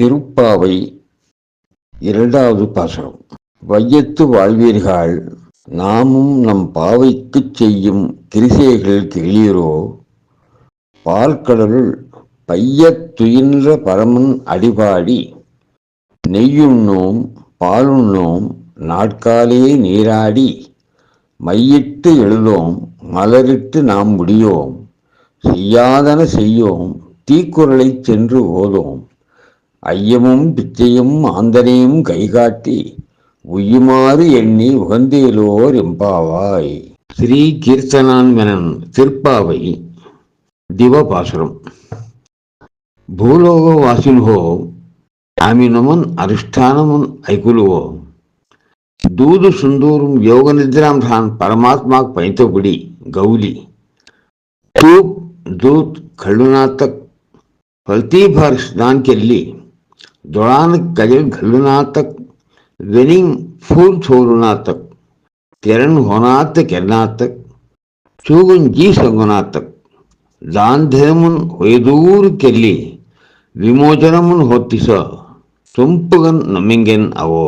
திருப்பாவை இரண்டாவது பாசனம் வையத்து வாழ்வீர்கள் நாமும் நம் பாவைக்குச் செய்யும் கிரிசைகள் கேளீரோ? பால்கடலுள் பையத் துயின்ற பரமன் அடிபாடி நெய்யுண்ணோம் பாலுண்ணோம் நாட்காலே நீராடி மையிட்டு எழுதோம் மலரிட்டு நாம் முடியோம் செய்யாதன செய்யோம் தீக்குறளைச் சென்று ஓதோம். ஐயமும் பிச்சையும் ஆந்தனையும் கைகாட்டி உய்யுமாறு எண்ணி உகந்தேலோர் எம்பாவாய் ஸ்ரீ கீர்த்தனான்மனன் திருப்பாவை திவபாசுரம் భూలోక వాసినుహో ఆమెనమన్ అరిష్టానమన్ ఐకులువో దూదు సుందూరం యోగ నిద్రాం ధాన్ పరమాత్మాకు పైతబడి గౌలి తూప్ దూత్ కళ్ళునాతక్ ఫల్తీభార్ స్నాన్కెళ్ళి दौरान कजल घटना तक विनिंग फूल छोड़ना तक किरण होना तक किरणा तक चूगुन जी संगुना तक दान धर्मन होयदूर केली ವಿಮೋಚನಮನ್ ಹೊತ್ತಿಸ ಸೊಂಪುಗನ್ ನಮ್ಮಿಂಗೆನ್ ಅವೋ